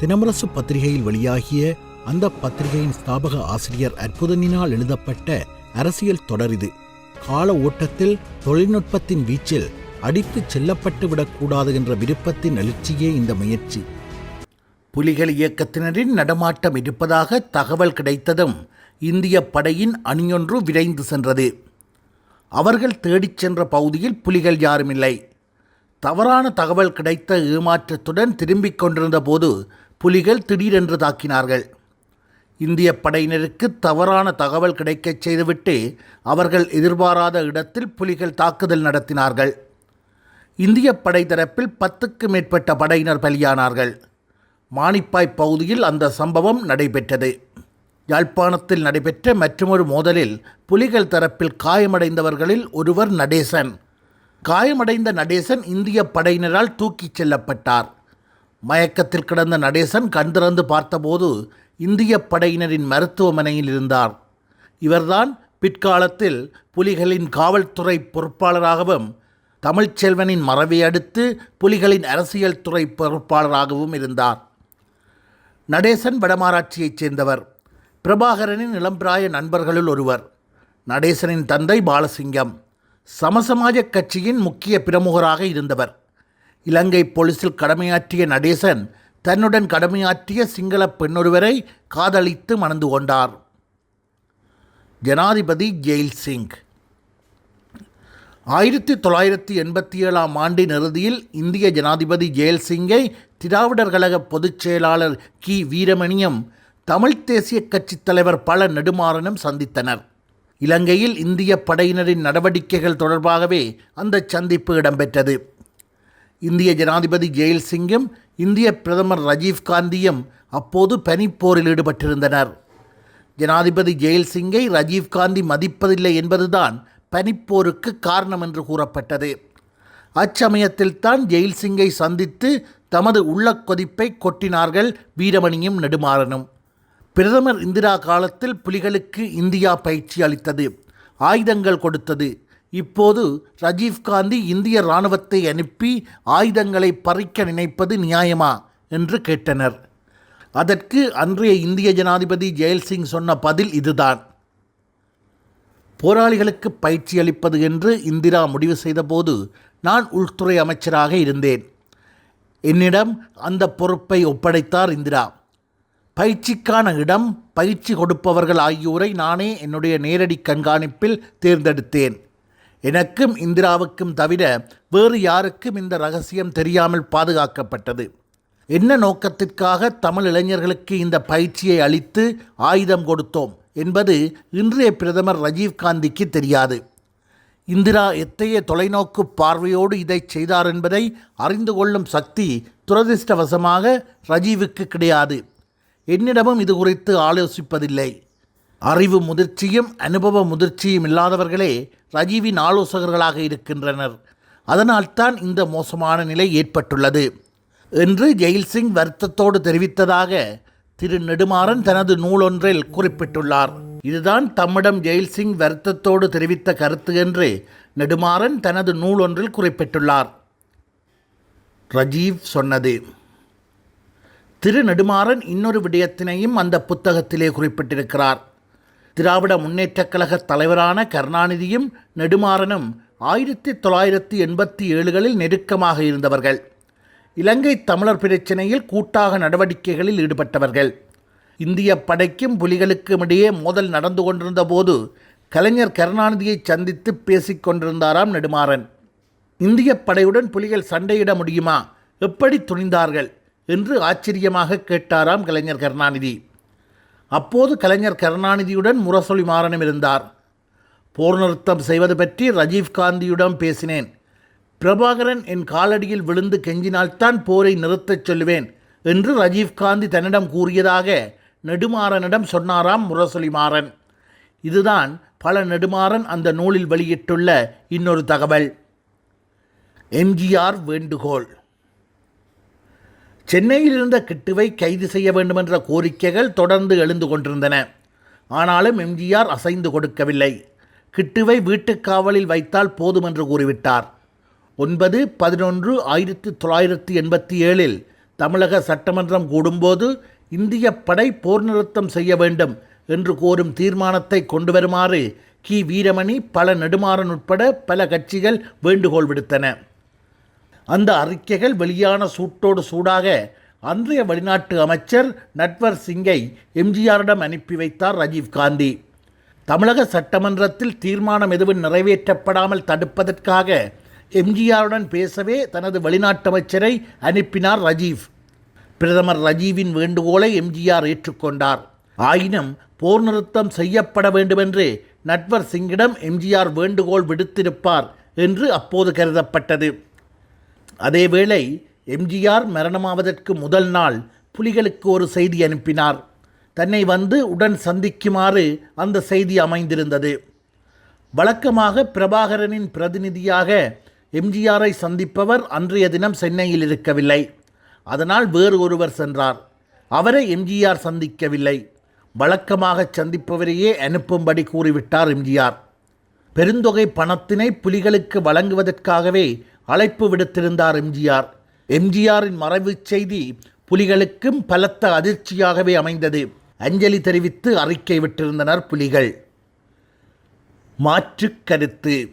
தினமரசு பத்திரிகையில் வெளியாகிய அந்த பத்திரிகையின் ஸ்தாபக ஆசிரியர் அற்புதனினால் எழுதப்பட்ட அரசியல் தொடர் இது. கால ஓட்டத்தில் தொழில்நுட்பத்தின் வீச்சில் அடித்து செல்லப்பட்டு விடக்கூடாது என்ற விருப்பத்தின் எழுச்சியே இந்த முயற்சி. புலிகள் இயக்கத்தினரின் நடமாட்டம் இருப்பதாக தகவல் கிடைத்ததும் இந்திய படையின் அணியொன்று விரைந்து சென்றது. அவர்கள் தேடிச் சென்ற பகுதியில் புலிகள் யாருமில்லை. தவறான தகவல் கிடைத்த ஏமாற்றத்துடன் திரும்பிக் கொண்டிருந்த போது புலிகள் திடீரென்று தாக்கினார்கள். இந்திய படையினருக்கு தவறான தகவல் கிடைக்கச் செய்துவிட்டு அவர்கள் எதிர்பாராத இடத்தில் புலிகள் தாக்குதல் நடத்தினார்கள். இந்திய படை தரப்பில் பத்துக்கு மேற்பட்ட படையினர் பலியானார்கள். மானிப்பாய் பகுதியில் அந்த சம்பவம் நடைபெற்றது. யாழ்ப்பாணத்தில் நடைபெற்ற மற்றொரு மோதலில் புலிகள் தரப்பில் காயமடைந்தவர்களில் ஒருவர் நடேசன். காயமடைந்த நடேசன் இந்திய படையினரால் தூக்கிச் செல்லப்பட்டார். மயக்கத்தில் கிடந்த நடேசன் கண் திறந்து பார்த்தபோது இந்திய படையினரின் மருத்துவமனையில் இருந்தார். இவர்தான் பிற்காலத்தில் புலிகளின் காவல்துறை பொறுப்பாளராகவும் தமிழ்ச்செல்வனின் மறைவை அடுத்து புலிகளின் அரசியல் துறை பொறுப்பாளராகவும் இருந்தார். நடேசன் வடமாராட்சியைச் சேர்ந்தவர். பிரபாகரனின் இளம்பிராய நண்பர்களுள் ஒருவர். நடேசனின் தந்தை பாலசிங்கம். சமசமாஜக் கட்சியின் முக்கிய பிரமுகராக இருந்தவர். இலங்கை போலீஸில் கடமையாற்றிய நடேசன் தன்னுடன் கடமையாற்றிய சிங்கள பெண்ணொருவரை காதலித்து மணந்து கொண்டார். ஜனாதிபதி ஜெயில் சிங். ஆயிரத்தி தொள்ளாயிரத்தி எண்பத்தி ஏழாம் ஆண்டின் இறுதியில் இந்திய ஜனாதிபதி ஜெயல் சிங்கை திராவிடர் கழக பொதுச் செயலாளர் கி. வீரமணியும் தமிழ்த் தேசிய கட்சித் தலைவர் பல நெடுமாறனும் சந்தித்தனர். இலங்கையில் இந்திய படையினரின் நடவடிக்கைகள் தொடர்பாகவே அந்த சந்திப்பு இடம்பெற்றது. இந்திய ஜனாதிபதி ஜெயில் சிங்கும் இந்திய பிரதமர் ரஜீவ் காந்தியும் அப்போது பனிப்போரில் ஈடுபட்டிருந்தனர். ஜனாதிபதி ஜெயில் சிங்கை ரஜீவ் காந்தி மதிப்பதில்லை என்பதுதான் பனிப்போருக்கு காரணம் என்று கூறப்பட்டது. அச்சமயத்தில்தான் ஜெயில் சிங்கை சந்தித்து தமது உள்ள கொதிப்பை கொட்டினார்கள் வீரமணியும் நெடுமாறனும். பிரதமர் இந்திரா காலத்தில் புலிகளுக்கு இந்தியா பயிற்சி அளித்தது ஆயுதங்கள் கொடுத்தது இப்போது ரஜீவ் காந்தி இந்திய இராணுவத்தை அனுப்பி ஆயுதங்களை பறிக்க நினைப்பது நியாயமா என்று கேட்டனர். அதற்கு அன்றைய இந்திய ஜனாதிபதி ஜெயல்சிங் சொன்ன பதில் இதுதான். போராளிகளுக்கு பயிற்சி அளிப்பது என்று இந்திரா முடிவு செய்தபோது நான் உள்துறை அமைச்சராக இருந்தேன். என்னிடம் அந்த பொறுப்பை ஒப்படைத்தார் இந்திரா. பயிற்சிக்கான இடம் பயிற்சி கொடுப்பவர்கள் ஆகியோரை நானே என்னுடைய நேரடி கண்காணிப்பில் தேர்ந்தெடுத்தேன். எனக்கும் இந்திராவுக்கும் தவிர வேறு யாருக்கும் இந்த ரகசியம் தெரியாமல் பாதுகாக்கப்பட்டது. என்ன நோக்கத்திற்காக தமிழ் இளைஞர்களுக்கு இந்த பயிற்சியை அளித்து ஆயுதம் கொடுத்தோம் என்பது இன்றைய பிரதமர் ராஜீவ்காந்திக்கு தெரியாது. இந்திரா எத்தகைய தொலைநோக்கு பார்வையோடு இதை செய்தார் என்பதை அறிந்து கொள்ளும் சக்தி துரதிர்ஷ்டவசமாக ரஜீவுக்கு கிடையாது. என்னிடமும் இது குறித்து ஆலோசிப்பதில்லை. அறிவு முதிர்ச்சியும் அனுபவ முதிர்ச்சியும் இல்லாதவர்களே ரஜீவின் ஆலோசகர்களாக இருக்கின்றனர். அதனால்தான் இந்த மோசமான நிலை ஏற்பட்டுள்ளது என்று ஜெயில் சிங் வருத்தத்தோடு தெரிவித்ததாக திரு நெடுமாறன் தனது நூலொன்றில் குறிப்பிட்டுள்ளார். இதுதான் தம்மிடம் ஜெயில்சிங் வருத்தத்தோடு தெரிவித்த கருத்து என்று நெடுமாறன் தனது நூலொன்றில் குறிப்பிட்டுள்ளார். ரஜீவ் சொன்னது. திரு நெடுமாறன் இன்னொரு விடயத்தினையும் அந்த புத்தகத்திலே குறிப்பிட்டிருக்கிறார். திராவிட முன்னேற்றக் கழக தலைவரான கருணாநிதியும் நெடுமாறனும் ஆயிரத்தி தொள்ளாயிரத்தி எண்பத்தி ஏழுகளில் நெருக்கமாக இருந்தவர்கள். இலங்கை தமிழர் பிரச்சினையில் கூட்டாக நடவடிக்கைகளில் ஈடுபட்டவர்கள். இந்திய படைக்கும் புலிகளுக்கும் இடையே மோதல் நடந்து கொண்டிருந்த போது கலைஞர் கருணாநிதியை சந்தித்து பேசிக் கொண்டிருந்தாராம் நெடுமாறன். இந்திய படையுடன் புலிகள் சண்டையிட முடியுமா? எப்படி துணிந்தார்கள்? என்று ஆச்சரியமாக கேட்டாராம் கலைஞர் கருணாநிதி. அப்போது கலைஞர் கருணாநிதியுடன் முரசொலி மாறனும் இருந்தார். போர் நிறுத்தம் செய்வது பற்றி ரஜீவ் காந்தியுடன் பேசினேன். பிரபாகரன் என் காலடியில் விழுந்து கெஞ்சினால்தான் போரை நிறுத்தச் சொல்லுவேன் என்று ரஜீவ் காந்தி தன்னிடம் கூறியதாக நெடுமாறனிடம் சொன்னாராம் முரசொலி மாறன். இதுதான் பல நெடுமாறன் அந்த நூலில் வெளியிட்டுள்ள இன்னொரு தகவல். எம்ஜிஆர் வேண்டுகோள். சென்னையில் இருந்த கிட்டுவை கைது செய்ய வேண்டுமென்ற கோரிக்கைகள் தொடர்ந்து எழுந்து கொண்டிருந்தன. ஆனாலும் எம்ஜிஆர் அசைந்து கொடுக்கவில்லை. கிட்டுவை வீட்டுக் காவலில் வைத்தால் போதும் என்று கூறிவிட்டார். ஒன்பது பதினொன்று ஆயிரத்தி தொள்ளாயிரத்தி எண்பத்தி ஏழில் தமிழக சட்டமன்றம் கூடும்போது இந்திய படை போர் நிறுத்தம் செய்ய வேண்டும் என்று கோரும் தீர்மானத்தை கொண்டு வருமாறு கி. வீரமணி பல நெடுமாறன் உட்பட பல கட்சிகள் வேண்டுகோள் விடுத்தன. அந்த அறிக்கைகள் வெளியான சூட்டோடு சூடாக அன்றைய வெளிநாட்டு அமைச்சர் நட்வர் சிங்கை எம்ஜிஆரிடம் அனுப்பி வைத்தார் ராஜீவ் காந்தி. தமிழக சட்டமன்றத்தில் தீர்மானம் எதுவும் நிறைவேற்றப்படாமல் தடுப்பதற்காக எம்ஜிஆருடன் பேசவே தனது வெளிநாட்டு அமைச்சரை அனுப்பினார் ரஜீவ். பிரதமர் ரஜீவின் வேண்டுகோளை எம்ஜிஆர் ஏற்றுக்கொண்டார். ஆயினும் போர் நிறுத்தம் செய்யப்பட வேண்டுமென்று நட்வர் சிங்கிடம் எம்ஜிஆர் வேண்டுகோள் விடுத்திருப்பார் என்று அப்போது கருதப்பட்டது. அதேவேளை எம்ஜிஆர் மரணமாவதற்கு முதல் நாள் புலிகளுக்கு ஒரு செய்தி அனுப்பினார். தன்னை வந்து உடன் சந்திக்குமாறு அந்த செய்தி அமைந்திருந்தது. வழக்கமாக பிரபாகரனின் பிரதிநிதியாக எம்ஜிஆரை சந்திப்பவர் அன்றைய தினம் சென்னையில் இருக்கவில்லை. அதனால் வேறு ஒருவர் சென்றார். அவரை எம்ஜிஆர் சந்திக்கவில்லை. வழக்கமாக சந்திப்பவரையே அனுப்பும்படி கூறிவிட்டார் எம்ஜிஆர். பெருந்தொகை பணத்தினை புலிகளுக்கு வழங்குவதற்காகவே அழைப்பு விடுத்திருந்தார் எம்ஜிஆர். எம்ஜிஆரின் மறைவுச் செய்தி புலிகளுக்கும் பலத்த அதிர்ச்சியாகவே அமைந்தது. அஞ்சலி தெரிவித்து அறிக்கை விட்டிருந்தனர் புலிகள். மாற்றுக் கருத்து.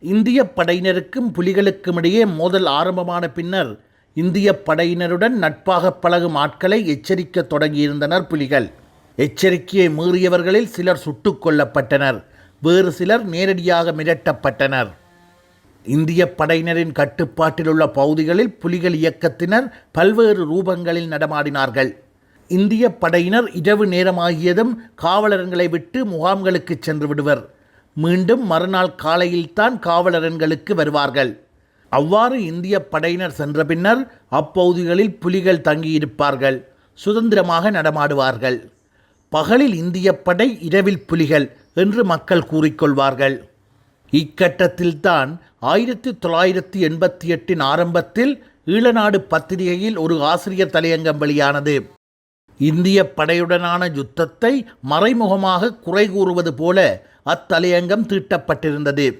இந்திய படையினருக்கும் புலிகளுக்கும் இடையே மோதல் ஆரம்பமான பின்னர் இந்திய படையினருடன் நட்பாக பழகும் ஆட்களை எச்சரிக்க தொடங்கியிருந்தனர் புலிகள். எச்சரிக்கையை மீறியவர்களில் சிலர் சுட்டுக் கொல்லப்பட்டனர். வேறு சிலர் நேரடியாக மிரட்டப்பட்டனர். இந்திய படையினரின் கட்டுப்பாட்டில் உள்ள பகுதிகளில் புலிகள் இயக்கத்தினர் பல்வேறு ரூபங்களில் நடமாடினார்கள். இந்திய படையினர் இரவு நேரமாகியதும் காவலரங்களை விட்டு முகாம்களுக்கு சென்று விடுவர். மீண்டும் மறுநாள் காலையில்தான் காவலரன்களுக்கு வருவார்கள். அவ்வாறு இந்திய படையினர் சென்ற பின்னர் அப்பகுதிகளில் புலிகள் தங்கியிருப்பார்கள். சுதந்திரமாக நடமாடுவார்கள். பகலில் இந்திய படை இரவில் புலிகள் என்று மக்கள் கூறிக்கொள்வார்கள். இக்கட்டத்தில்தான் ஆயிரத்தி தொள்ளாயிரத்தி எண்பத்தி எட்டின் ஆரம்பத்தில் ஈழநாடு பத்திரிகையில் ஒரு ஆசிரியர் தலையங்கம் வெளியானது. இந்திய படையுடனான யுத்தத்தை மறைமுகமாக குறை கூறுவது போல அத்தலையங்கம் தீட்டப்பட்டிருந்தது.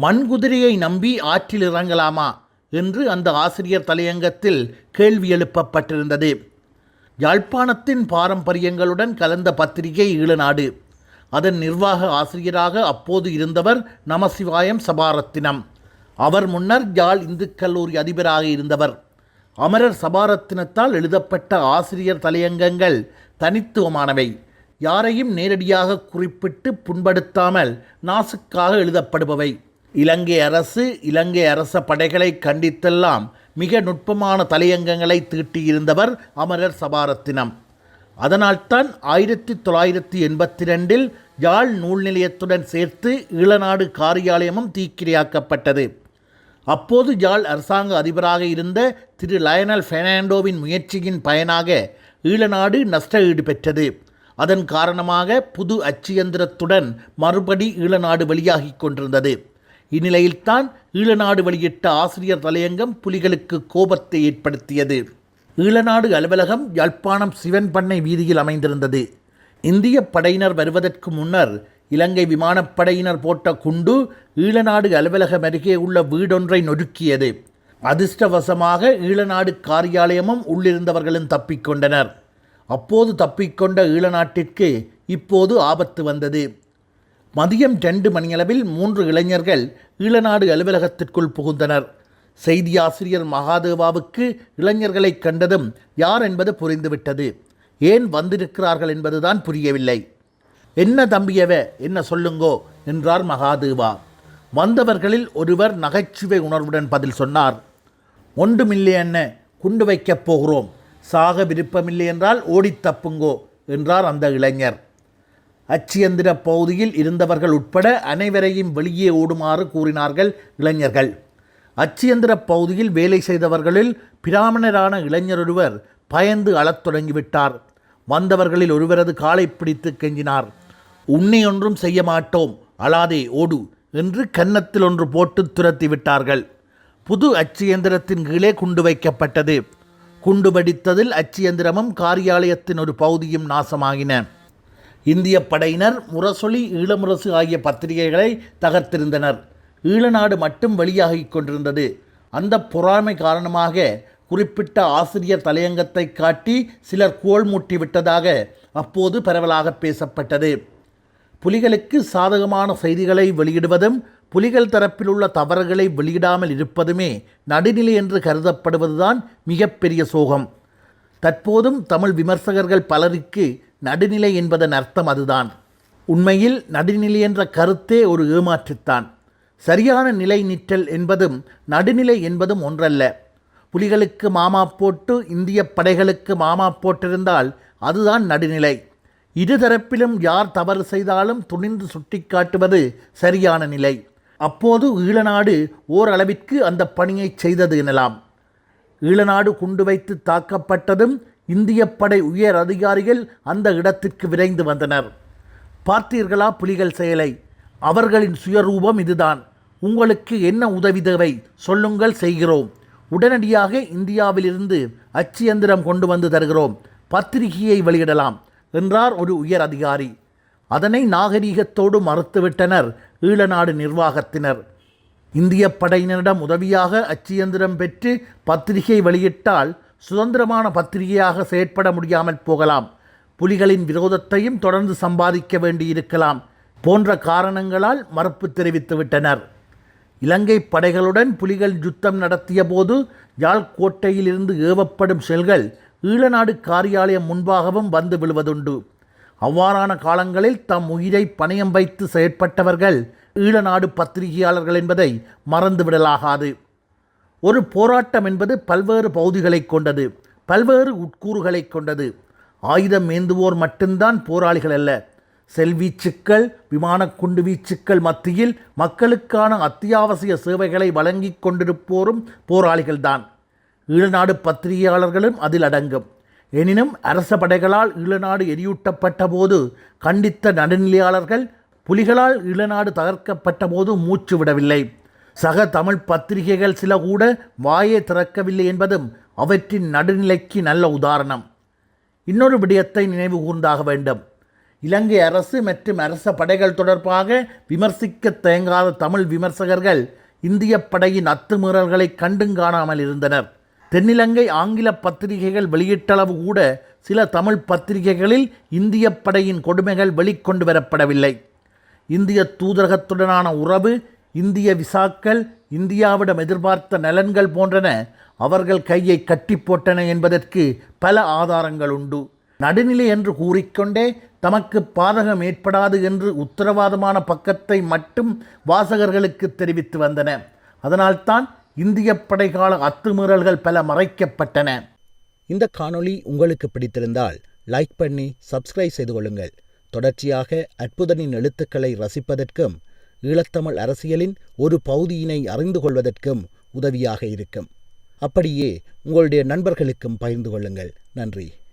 மண்குதிரையை நம்பி ஆற்றில் இறங்கலாமா என்று அந்த ஆசிரியர் தலையங்கத்தில் கேள்வி எழுப்பப்பட்டிருந்தது. யாழ்ப்பாணத்தின் பாரம்பரியங்களுடன் கலந்த பத்திரிகை ஈழநாடு. அதன் நிர்வாக ஆசிரியராக அப்போது இருந்தவர் நமசிவாயம் சபாரத்தினம். அவர் முன்னர் யாழ் இந்து கல்லூரி அதிபராக இருந்தவர். அமரர் சபாரத்தினத்தால் எழுதப்பட்ட ஆசிரியர் தலையங்கங்கள் தனித்துவமானவை. யாரையும் நேரடியாக குறிப்பிட்டு புண்படுத்தாமல் நாசுக்காக எழுதப்படுபவை. இலங்கை அரசு இலங்கை அரச படைகளை கண்டித்தெல்லாம் மிக நுட்பமான தலையங்கங்களை தீட்டியிருந்தவர் அமரர் சபாரத்தினம். அதனால்தான் ஆயிரத்தி தொள்ளாயிரத்தி எண்பத்தி ரெண்டில் யாழ் நூல் நிலையத்துடன் சேர்த்து ஈழநாடு காரியாலயமும் தீக்கிரையாக்கப்பட்டது. அப்போது யாழ் அரசாங்க அதிபராக இருந்த திரு லயனல் பெர்னாண்டோவின் முயற்சியின் பயனாக ஈழநாடு நஷ்ட ஈடு பெற்றது. அதன் காரணமாக புது அச்சியந்திரத்துடன் மறுபடி ஈழநாடு வெளியாகி கொண்டிருந்தது. இந்நிலையில்தான் ஈழநாடு வெளியிட்ட ஆசிரியர் தலையங்கம் புலிகளுக்கு கோபத்தை ஏற்படுத்தியது. ஈழநாடு அலுவலகம் யாழ்ப்பாணம் சிவன் பண்ணை வீதியில் அமைந்திருந்தது. இந்திய படையினர் வருவதற்கு முன்னர் இலங்கை விமானப்படையினர் போட்ட குண்டு ஈழநாடு அலுவலகம் அருகே உள்ள வீடொன்றை நொறுக்கியது. அதிர்ஷ்டவசமாக ஈழநாடு காரியாலயமும் உள்ளிருந்தவர்களும் தப்பிக்கொண்டனர். அப்போது தப்பிக்கொண்ட ஈழநாட்டிற்கு இப்போது ஆபத்து வந்தது. மதியம் ரெண்டு மணியளவில் மூன்று இளைஞர்கள் ஈழநாடு அலுவலகத்திற்குள் புகுந்தனர். செய்தி ஆசிரியர் மகாதேவாவுக்கு இளைஞர்களை கண்டதும் யார் என்பது புரிந்துவிட்டது. ஏன் வந்திருக்கிறார்கள் என்பதுதான் புரியவில்லை. என்ன தம்பியவ என்ன சொல்லுங்கோ என்றார் மகாதேவா. வந்தவர்களில் ஒருவர் நகைச்சுவை உணர்வுடன் பதில் சொன்னார். ஒன்றுமில்லை என்ன குண்டு வைக்கப் போகிறோம். சாக விருப்பமில்லை என்றால் ஓடித் தப்புங்கோ என்றார் அந்த இளைஞர். அச்சியந்திர பகுதியில் இருந்தவர்கள் உட்பட அனைவரையும் வெளியே ஓடுமாறு கூறினார்கள் இளைஞர்கள். அச்சியந்திர பகுதியில் வேலை செய்தவர்களில் பிராமணரான இளைஞரொருவர் பயந்து அழத் தொடங்கிவிட்டார். வந்தவர்களில் ஒருவரது காலை பிடித்து கெஞ்சினார் உன்னை ஒன்றும் செய்ய மாட்டோம் அழாதே ஓடு என்று கன்னத்தில் ஒன்று போட்டு துரத்தி விட்டார்கள். புது அச்சு எந்திரத்தின் கீழே குண்டு வைக்கப்பட்டது. குண்டு வெடித்ததில் அச்சியந்திரமும் காரியாலயத்தின் ஒரு பகுதியும் நாசமாகின இந்திய படையினர் முரசொலி ஈழமுரசு ஆகிய பத்திரிகைகளை தகர்த்திருந்தனர். ஈழநாடு மட்டும் வெளியாகிக் கொண்டிருந்தது. அந்த பொறாமை காரணமாக குறிப்பிட்ட ஆசிரியர் தலையங்கத்தை காட்டி சிலர் கோல் மூட்டி விட்டதாக அப்போது பரவலாக பேசப்பட்டது. புலிகளுக்கு சாதகமான செய்திகளை வெளியிடுவதும் புலிகள் தரப்பில் உள்ள தவறுகளை வெளியிடாமல் இருப்பதுமே நடுநிலை என்று கருதப்படுவதுதான் மிகப்பெரிய சோகம். தற்போதும் தமிழ் விமர்சகர்கள் பலருக்கு நடுநிலை என்பதன் அர்த்தம் அதுதான். உண்மையில் நடுநிலை என்ற கருத்தே ஒரு ஏமாற்றுத்தான். சரியான நிலை நிற்றல் என்பதும் நடுநிலை என்பதும் ஒன்றல்ல. புலிகளுக்கு மாமா போட்டு இந்திய படைகளுக்கு மாமா போட்டிருந்தால் அதுதான் நடுநிலை. இருதரப்பிலும் யார் தவறு செய்தாலும் துணிந்து சுட்டிக்காட்டுவது சரியான நிலை. அப்போது ஈழநாடு ஓரளவிற்கு அந்த பணியை செய்தது எனலாம். ஈழநாடு குண்டு வைத்து தாக்கப்பட்டதும் இந்திய படை உயர் அதிகாரிகள் அந்த இடத்திற்கு விரைந்து வந்தனர். பார்த்தீர்களா புலிகள் செயலை? அவர்களின் சுயரூபம் இதுதான். உங்களுக்கு என்ன உதவி தேவை? சொல்லுங்கள் செய்கிறோம். உடனடியாக இந்தியாவிலிருந்து அச்சு எந்திரம் கொண்டு வந்து தருகிறோம். பத்திரிகையை வெளியிடலாம் என்றார் ஒரு உயர் அதிகாரி. அதனை நாகரீகத்தோடு மறுத்துவிட்டனர் ஈழநாடு நிர்வாகத்தினர். இந்திய படையினரிடம் உதவியாக அச்சியந்திரம் பெற்று பத்திரிகை வெளியிட்டால் சுதந்திரமான பத்திரிகையாக செயற்பட முடியாமல் போகலாம். புலிகளின் விரோதத்தையும் தொடர்ந்து சம்பாதிக்க வேண்டியிருக்கலாம் போன்ற காரணங்களால் மறுப்பு தெரிவித்துவிட்டனர். இலங்கை படைகளுடன் புலிகள் யுத்தம் நடத்திய போது யாழ் கோட்டையிலிருந்து ஏவப்படும் செல்கள் ஈழநாடு காரியாலயம் முன்பாகவும் வந்து விழுவதுண்டு. அவ்வாறான காலங்களில் தம் உயிரை பணயம் வைத்து செயற்பட்டவர்கள் ஈழநாடு பத்திரிகையாளர்கள் என்பதை மறந்துவிடலாகாது. ஒரு போராட்டம் என்பது பல்வேறு பகுதிகளை கொண்டது பல்வேறு உட்கூறுகளை கொண்டது. ஆயுதம் ஏந்துவோர் மட்டும்தான் போராளிகள் அல்ல செல்வீச்சுக்கள் விமான குண்டு வீச்சுக்கள் மத்தியில் மக்களுக்கான அத்தியாவசிய சேவைகளை வழங்கிக் கொண்டிருப்போரும் போராளிகள்தான். ஈழநாடு பத்திரிகையாளர்களும் அதில் அடங்கும். எனினும் அரச படைகளால் ஈழநாடு எரியூட்டப்பட்ட போது கண்டித்த நடுநிலையாளர்கள் புலிகளால் ஈழநாடு தகர்க்கப்பட்ட போது மூச்சு விடவில்லை. சக தமிழ் பத்திரிகைகள் சில கூட வாயே திறக்கவில்லை என்பதும் அவற்றின் நடுநிலைக்கு நல்ல உதாரணம். இன்னொரு விடயத்தை நினைவு கூர்ந்தாக வேண்டும். இலங்கை அரசு மற்றும் அரச படைகள் தொடர்பாக விமர்சிக்க தயங்காத தமிழ் விமர்சகர்கள் இந்திய படையின் அத்துமீறல்களை கண்டும் காணாமல் இருந்தனர். தென்னிலங்கை ஆங்கில பத்திரிகைகள் வெளியிட்டளவு கூட சில தமிழ் பத்திரிகைகளில் இந்திய படையின் கொடுமைகள் வெளிக்கொண்டு வரப்படவில்லை. இந்திய தூதரகத்துடனான உறவு இந்திய விசாக்கள் இந்தியாவிடம் எதிர்பார்த்த நலன்கள் போன்றன அவர்கள் கையை கட்டி போட்டன என்பதற்கு பல ஆதாரங்கள் உண்டு. நடுநிலை என்று கூறிக்கொண்டே தமக்கு பாதகம் ஏற்படாது என்று உத்தரவாதமான பக்கத்தை மட்டும் வாசகர்களுக்கு தெரிவித்து வந்தன. அதனால்தான் இந்திய படைகால அத்துமீறல்கள் பல மறைக்கப்பட்டன. இந்த காணொளி உங்களுக்கு பிடித்திருந்தால் லைக் பண்ணி சப்ஸ்கிரைப் செய்து கொள்ளுங்கள். தொடர்ச்சியாக அற்புதனின் எழுத்துக்களை ரசிப்பதற்கும் ஈழத்தமிழ் அரசியலின் ஒரு பகுதியினை அறிந்து கொள்வதற்கும் உதவியாக இருக்கும். அப்படியே உங்களுடைய நண்பர்களுக்கும் பகிர்ந்து கொள்ளுங்கள். நன்றி.